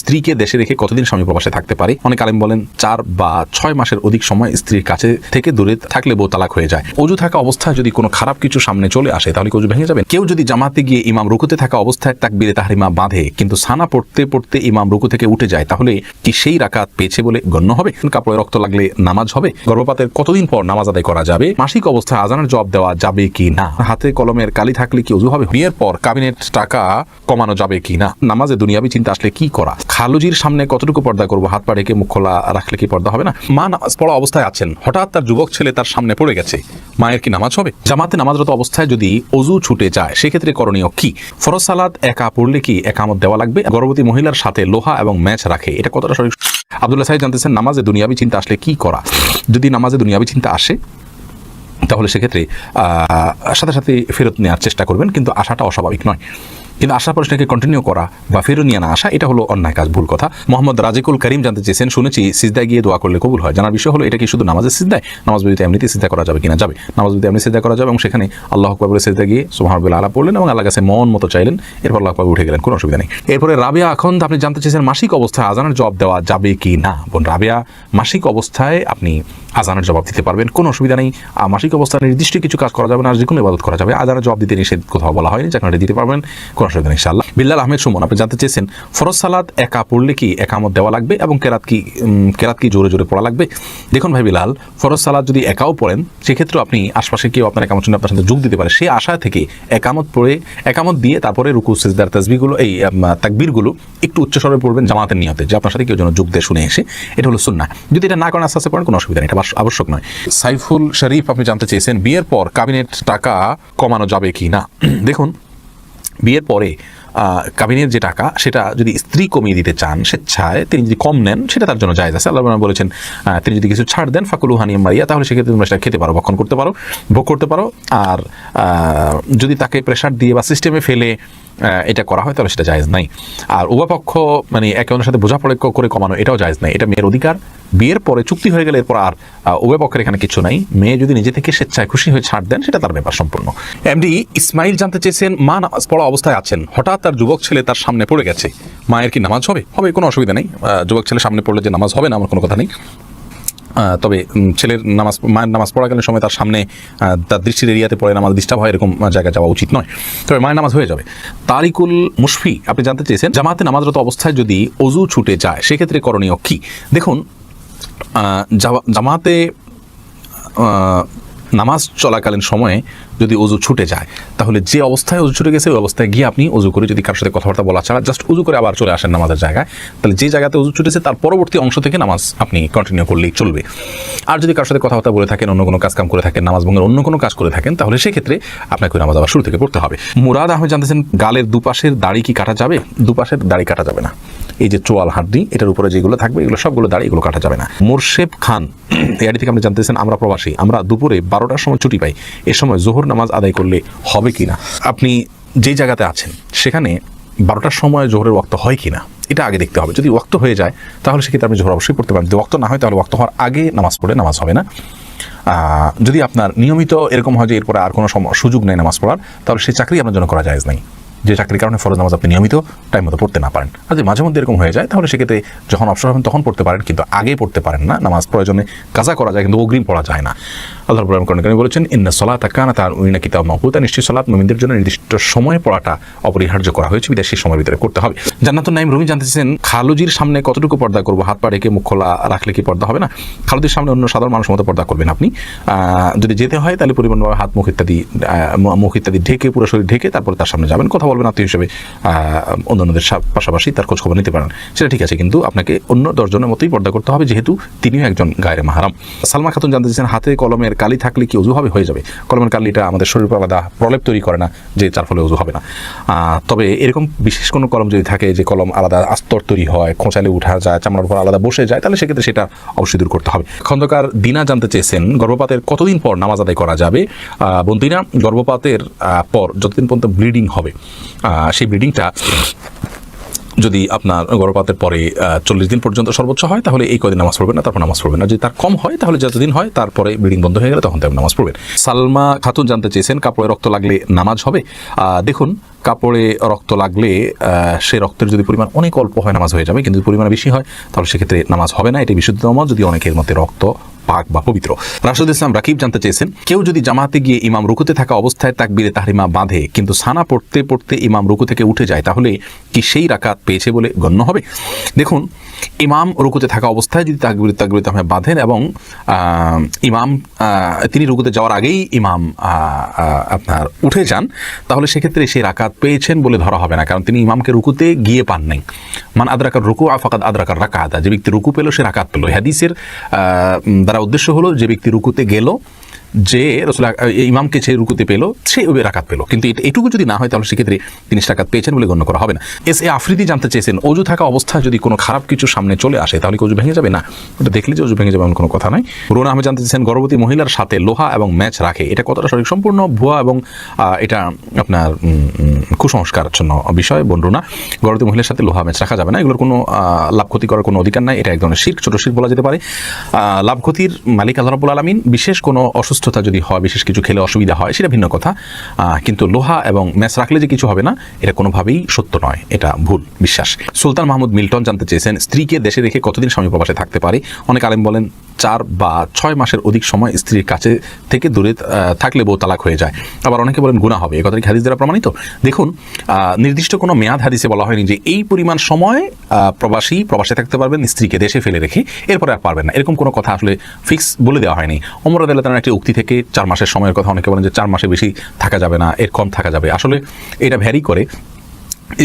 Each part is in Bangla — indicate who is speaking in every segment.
Speaker 1: স্ত্রীকে দেশে রেখে কতদিন স্বামী প্রবাসে থাকতে পারে? অনেক আলেম বলেন চার বা ছয় মাসের অধিক সময় স্ত্রীর কাছে থেকে দূরে থাকলে বউ তালাক হয়ে যায়। অজু থাকা অবস্থায় যদি কোনো খারাপ কিছু সামনে চলে আসে, তাহলে অজু ভেঙে যাবে? কেউ যদি জামাতে গিয়ে ইমাম রুকুতে থাকা অবস্থায় তাকবিরে তাহারিমা বাঁধে, কিন্তু সানা পড়তে পড়তে ইমাম রুকু থেকে উঠে যায়, তাহলে কি সেই রাকাত পেয়েছে বলে গণ্য হবে? কাপড়ে রক্ত লাগলে নামাজ হবে? গর্ভপাতের কতদিন পর নামাজ আদায় করা যাবে? মাসিক অবস্থায় আজানের জবাব দেওয়া যাবে কি না? হাতে কলমের কালি থাকলে কি অজু হবে? বিয়ের পর কাবিনেট টাকা কমানো যাবে কি না? নামাজে দুনিয়াবি চিন্তা আসলে কি করা? খালুজির সামনে কতটুকু পর্দা করব? হাত পা রেখে মুখ খোলা রাখলে কি পর্দা হবে না? মা নামাজ পড়া অবস্থায় আছেন। হঠাৎ তার যুবক ছেলে তার সামনে পড়ে গেছে। মায়ের কি নামাজ হবে? জামাতে নামাজরত অবস্থায় যদি অজু ছুটে যায়, সেক্ষেত্রে করণীয় কি? ফরজ সালাদ একা পড়লে কি একামত দেওয়া লাগবে? গর্ভবতী মহিলার সাথে লোহা এবং ম্যাচ রাখে, এটা কতটা সঠিক আব্দুল্লাহ সাহেব জানতেছেন, নামাজে দুনিয়াবি চিন্তা আসলে কি করা? যদি নামাজে দুনিয়াবি চিন্তা আসে, তাহলে সেক্ষেত্রে সাথে সাথে ফেরত নেওয়ার চেষ্টা করবেন, কিন্তু আশাটা অস্বাভাবিক নয়। কিন্তু আশা প্রশ্নকে কন্টিনিউ করা বা ফেরত নিয়ে না আসা, এটা হলো অন্যায় কাজ, ভুল কথা। মোহাম্মদ রাজিকুল করিম জানতে চেয়েছেন শুনেছি, সিজদায় গিয়ে দোয়া করলে কবুল হয়। জানার বিষয় হলো, এটা কি শুধু নামাজের সিজদায়? নামাজ বিদিতে এমনিতে সিদ্ধা করা যাবে কিনা? যাবে। নামাজ বিদিতে এমনি সিদ্ধা করা যাবে এবং সেখানে আল্লাহ আকবর সিজদা গিয়ে সুবহানাল্লাহ আলা পড়লেন এবং আল্লাহ কাছে মন মতো চাইলেন, এরপর আল্লাহ আকবর উঠে গেলেন, কোনো অসুবিধা নেই। এরপরে রাবিয়া এখন আপনি জানতে চেয়েছেন মাসিক অবস্থায় আজানের জবাব দেওয়া যাবে কি না? বোন রাবিয়া, মাসিক অবস্থায় আপনি আজানের জবাব দিতে পারবেন, কোনো অসুবিধা নেই। মাসিক অবস্থায় নির্দিষ্ট কিছু কাজ করা যাবে না, আর যে কোনো ইবাদত করা যাবে। আজানের জবাব দিতে নিষেধ কোথাও বলা হয়নি, যেখানে দিতে পারবেন, কোনো অসুবিধা নেই ইনশাআল্লাহ। বিল্লাল আহমেদ সুমন, আপনি জানতে চেয়েছেন, ফরজ সালাদ একা পড়লে কি একামত দেওয়া লাগবে এবং কেরাত কি কেরাত কি জোরে জোরে পড়া লাগবে? দেখুন ভাই বিলাল ফরজ সালাদ যদি একাও পড়েন সেক্ষেত্রে আপনি আশপাশে কেউ আপনার একামত শুনে আপনার সাথে যোগ দিতে পারে। সেই আশা থেকে একামত পড়ে, একামত দিয়ে তারপরে রুকু, সিজদার তাসবিগুলো এই তাকবীরগুলো একটু উচ্চস্বরে পড়বেন জামাতের নিয়তে, যে আপনার সাথে কেউ যেন যোগ দিয়ে শুনে এসে, এটা হলো সুন্না যদি এটা না করেন আস্তে আস্তে পড়েন, কোনো অসুবিধা নেই, এটা আবশ্য- আবশ্যক নয়। সাইফুল শরীফ, আপনি জানতে চেয়েছেন, বিয়ের পর কাবিনেট টাকা কমানো যাবে কি না? দেখুন বিয়ের পরে কাবিনের যে টাকা, সেটা যদি স্ত্রী কমিয়ে দিতে চান, স্বেচ্ছায়, তিনি যদি কম নেন, সেটা তার জন্য জায়জ আছে। আল্লাহ বলেছেন তিনি যদি কিছু ছাড় দেন, ফাকুলু হানিয়া মারিয়া, তাহলে সেক্ষেত্রে তোমরা সেটা খেতে পারো, ভক্ষণ করতে পারো, ভোগ করতে পারো। আর যদি তাকে প্রেশার দিয়ে বা সিস্টেমে ফেলে এটা করা হয়, তাহলে সেটা জায়েজ নাই। আর উভয়পক্ষ মানে একে অন্যের সাথে বোঝাপড়া করে কমানো, এটাও জায়েজ নাই। এটা মেয়ের অধিকার বিয়ের পরে চুক্তি হয়ে গেলে এরপর আর উভয় পক্ষের এখানে কিছু নাই। মেয়ে যদি নিজে থেকে স্বেচ্ছায় খুশি হয়ে ছাড় দেন, সেটা তার ব্যাপার সম্পূর্ণ। এমডি ইসমাইল জানতে চেয়েছেন, মা নামাজ পড়া অবস্থায় আছেন। হঠাৎ তার যুবক ছেলে তার সামনে পড়ে গেছে। মায়ের কি নামাজ হবে? হবে, কোনো অসুবিধা নেই। যুবক ছেলে সামনে পড়লে যে নামাজ হবে না, আমার কোনো কথা নেই। তবে ছেলের নামাজ, মায়ের নামাজ পড়াকালীন সময় তার সামনে তার দৃষ্টির এরিয়াতে পড়ে নামাজ ডিস্টার্ব হয়, এরকম জায়গায় যাওয়া উচিত নয়। তবে মায়ের নামাজ হয়ে যাবে। তারিকুল মুশফি, আপনি জানতে চেয়েছেন, জামাতে নামাজরত অবস্থায় যদি অজু ছুটে যায়, সেক্ষেত্রে করণীয় কি? দেখুন জামাতে নামাজ চলাকালীন সময়ে যদি অজু ছুটে যায়, তাহলে যে অবস্থায় অজু ছুটে গেছে, ওই অবস্থায় গিয়ে আপনি অজু করে যদি কারোর সাথে কথাবার্তা বলা ছাড়া জাস্ট অজু করে আবার চলে আসেন নামাজের জায়গায়, তাহলে যে জায়গাতে অজু ছুটেছে, তার পরবর্তী অংশ থেকে নামাজ আপনি কন্টিনিউ করলেই চলবে। আর যদি কারোর সাথে কথাবার্তা বলে থাকেন, অন্য কোনো কাজ কাম করে থাকেন, নামাজ ভঙ্গের অন্য কোনো কাজ করে থাকেন, তাহলে সেক্ষেত্রে আপনাকে নামাজ আবার শুরু থেকে পড়তে হবে। মুরাদ আহমেদ জানতেছেন, গালের দুপাশের দাড়ি কি কাটা যাবে? দুপাশের দাড়ি কাটা যাবে না। এই যে চোয়াল হাড্ডি, এটার উপরে যেগুলো থাকবে, এগুলো সবগুলো দাঁড়িয়ে এগুলো কাটা যাবে না। মোরশেব খান এই থেকে আপনি জানতেছেন আমরা প্রবাসী, আমরা দুপুরে বারোটার সময় ছুটি পাই। এ সময় জোহর নামাজ আদায় করলে হবে কি না আপনি যেই জায়গাতে আছেন, সেখানে বারোটার সময় জোহরের ওয়াক্ত হয় কি না এটা আগে দেখতে হবে। যদি ওয়াক্ত হয়ে যায়, তাহলে সেক্ষেত্রে আপনি জোহর অবশ্যই পড়তে পারেন। যদি ওয়াক্ত না হয়, তাহলে ওয়াক্ত হওয়ার আগে নামাজ পড়ে নামাজ হবে না। যদি আপনার নিয়মিত এরকম হয় যে এরপরে আর কোনো সুযোগ নেই নামাজ পড়ার, তাহলে সেই চাকরি আপনার জন্য করা যায় নাই। যে চাকরির কারণে ফরজ নামাজ আপনি নিয়মিত টাইম মতো পড়তে না পারেন। আর যদি মাঝে মধ্যে এরকম হয়ে যায়, তাহলে সেক্ষেত্রে যখন অবসর হবেন তখন পড়তে পারেন, কিন্তু আগে পড়তে পারেন না। নামাজ প্রয়োজনে কাজা করা যায়, কিন্তু অগ্রিম পড়া যায় না। আল্লাহ প্রবলেম করেন কারণ বলেছেন, ইন্না সলাত কানা তার উইনা কিতাব মাহুতা নিশ্চয়ই সলাত মোমিনদের জন্য নির্দিষ্ট সময়ে পড়াটা অপরিহার্য করা হয়েছে, বিদেশি সময়ের ভিতরে করতে হবে। জান্নাতুল নাইম রুমি জানতেছেন খালুজির সামনে কতটুকু পর্দা করব? হাত পা রেখে মুখ খোলা রাখলে কি পর্দা হবে না? খালুজির সামনে অন্য সাধারণ মানুষ মতো পর্দা করবেন আপনি। যদি যেতে হয়, তাহলে পরিমাণভাবে হাত, মুখ ইত্যাদি মুখ ইত্যাদি ঢেকে, পুরো শরীর ঢেকে তারপরে তার সামনে যাবেন। কথা বলবেন আত্মীয় হিসেবে অন্যান্যদের পাশাপাশি তার খোঁজ খবর নিতে পারেন। সেটা ঠিক আছে কিন্তু আপনাকে অন্য দশজনের মতোই পর্দা করতে হবে যেহেতু তিনিও একজন গায়ের মাহারাম। সালমা খাতুন জানতে চাইছেন হাতে কলমের কালি থাকলে কি অজু হবে হয়ে যাবে? কলমের কালিটা আমাদের শরীর আলাদা প্রলেপ তৈরি করে না যে যার ফলে অজু হবে না। তবে এরকম বিশেষ কোনো কলম যদি থাকে যে কলম আলাদা আস্তর তৈরি হয় খোঁচালে উঠা যায় চামড়ার উপর আলাদা বসে যায় তাহলে সেক্ষেত্রে সেটা অবশ্যই দূর করতে হবে। খন্দকার দিনা জানতে চেয়েছেন গর্ভপাতের কতদিন পর নামাজ আদায় করা যাবে? আহ, বোন দিনা গর্ভপাতের পর যতদিন পর্যন্ত ব্লিডিং হবে। সেই ব্লিডিংটা যদি আপনার গর্ভপাতের পরে চল্লিশ দিন পর্যন্ত সর্বোচ্চ হয়, তাহলে এই কদিন নামাজ পড়বেন না, তারপর নামাজ পড়বেন না। যদি তার কম হয়, তাহলে যতদিন হয়, তারপরে ব্লিডিং বন্ধ হয়ে গেলে তখন তার নামাজ পড়বেন। সালমা খাতুন জানতে চেয়েছেন, কাপড়ে রক্ত লাগলে নামাজ হবে? দেখুন, কাপড়ে রক্ত লাগলে সে রক্তের যদি পরিমাণ অনেক অল্প হয়, নামাজ হয়ে যাবে। কিন্তু পরিমাণ বেশি হয়, তাহলে সেক্ষেত্রে নামাজ হবে না এটি বিশুদ্ধ নামাজ যদি অনেকের মধ্যে রক্ত পাক বা পবিত্র। রাশেদ ইসলাম রাকিব জানতে চেয়েছেন, কেউ যদি জামাতে গিয়ে ইমাম রুকুতে থাকা অবস্থায় তাকবিরে তাহরিমা বাঁধে, কিন্তু সানা পড়তে পড়তে ইমাম রুকু থেকে উঠে যায়, তাহলে কি সেই রাকাত পেয়েছে বলে গণ্য হবে? দেখুন ইমাম রুকুতে থাকা অবস্থায় যদি তাকবির তাকবির তাহরিমা বাঁধেন এবং ইমাম তিনি রুকুতে যাওয়ার আগেই ইমাম আপনার উঠে যান, তাহলে সেক্ষেত্রে সেই রাকাত পেয়েছেন বলে ধরা হবে না। কারণ তিনি ইমামকে রুকুতে গিয়ে পান নাই। মান আদ্রাকার রুকু আফাকাত আদ্রাকার রাকাতা। যে ব্যক্তি রুকু পেল, সে রাকাত পেল। হাদিসের দ্বারা উদ্দেশ্য হলো, যে ব্যক্তি রুকুতে গেল যে রসুল ইমামকে যে রুকুতে পেল, সে ওই রাকাত পেল। কিন্তু এটুকু যদি না হয়, তাহলে সেক্ষেত্রে তিনি রাকাত পেয়েছেন বলে গণ্য করা হবে না। এস এ আফ্রিদি জানতে চেয়েছেন, অজু থাকা অবস্থায় যদি কোনো খারাপ কিছু সামনে চলে আসে, তাহলে কি অজু ভেঙে যাবে? না। ওটা দেখলে যে অজু ভেঙে যাবে এমন কোনো কথা নয় রোনা আহমেদ জানতে চেয়েছেন, গর্ভবতী মহিলার সাথে লোহা এবং ম্যাচ রাখে। এটা কতটা সঠিক? সম্পূর্ণ ভুয়া এবং এটা আপনার কুসংস্কারাচ্ছন্ন বিষয় বোন রুনা। গর্ভবতী মহিলার সাথে লোহা, ম্যাচ রাখা যাবে না। এগুলোর কোনো লাভ ক্ষতি করার কোনো অধিকার নাই। এটা এক ধরনের শির্ক, ছোট শির্ক বলা যেতে পারে। লাভ ক্ষতির মালিক আল্লাহ রাব্বুল আলামিন। বিশেষ কোনো অসুস্থতা যদি হয়, বিশেষ কিছু খেলে অসুবিধা হয়, সেটা ভিন্ন কথা। কিন্তু লোহা এবং ম্যাচ রাখলে যে কিছু হবে না, এটা কোনোভাবেই সত্য নয়, এটা ভুল বিশ্বাস। সুলতান মাহমুদ মিল্টন জানতে চেয়েছেন, স্ত্রীকে দেশে রেখে কতদিন স্বামী প্রবাসে থাকতে পারে? অনেক আলেম বলেন, চার বা ছয় মাসের অধিক সময় স্ত্রীর কাছে থেকে দূরে থাকলে বউ তালাক হয়ে যায়। আবার অনেকে বলেন গুণা হবে, এ কথা কি হাদিস দ্বারা প্রমাণিত? দেখুন নির্দিষ্ট কোনো মেয়াদ হাদিসে বলা হয়নি যে এই পরিমাণ সময় প্রবাসী প্রবাসে থাকতে পারবেন, স্ত্রীকে দেশে ফেলে রেখে এরপরে আর পারবেন না। এরকম কোনো কথা আসলে ফিক্স বলে দেওয়া হয়নি। অমর আদালতের একটি উক্তি থেকে চার মাসের সময়ের কথা অনেকে বলেন যে চার মাসে বেশি থাকা যাবে না, এর কম থাকা যাবে। আসলে এটা ভ্যারি করে।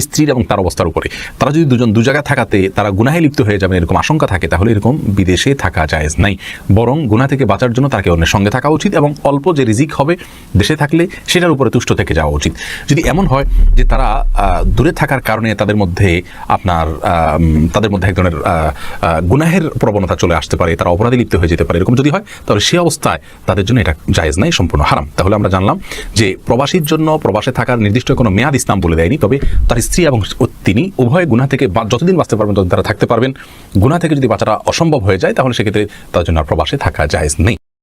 Speaker 1: স্ত্রীর এবং তার অবস্থার উপরে। তারা যদি দুজন দু জায়গায় থাকাতে তারা গুনাহে লিপ্ত হয়ে যাবে এরকম আশঙ্কা থাকে, তাহলে এরকম বিদেশে থাকা জায়েজ নাই। বরং গুনাহ থেকে বাঁচার জন্য তাকে অন্যের সঙ্গে থাকা উচিত এবং অল্প যে রিজিক হবে দেশে থাকলে সেটার উপরে তুষ্ট থেকে যাওয়া উচিত। যদি এমন হয় যে তারা দূরে থাকার কারণে তাদের মধ্যে আপনার তাদের মধ্যে এক ধরনের গুনাহের প্রবণতা চলে আসতে পারে, তারা অপরাধী লিপ্ত হয়ে যেতে পারে, এরকম যদি হয়, তাহলে সে অবস্থায় তাদের জন্য এটা জায়েজ নাই, সম্পূর্ণ হারাম। তাহলে আমরা জানলাম যে প্রবাসীর জন্য প্রবাসে থাকার নির্দিষ্ট কোনো মেয়াদ ইসলাম বলে দেয়নি, তবে তার স্ত্রী এবং তিনি উভয় গুণা থেকে যতদিন বাঁচতে পারবেন ততদিন তারা থাকতে পারবেন। গুণা থেকে যদি বাঁচাটা অসম্ভব হয়ে যায়, তাহলে সেক্ষেত্রে তার জন্য আর প্রবাসে থাকা যায় নেই।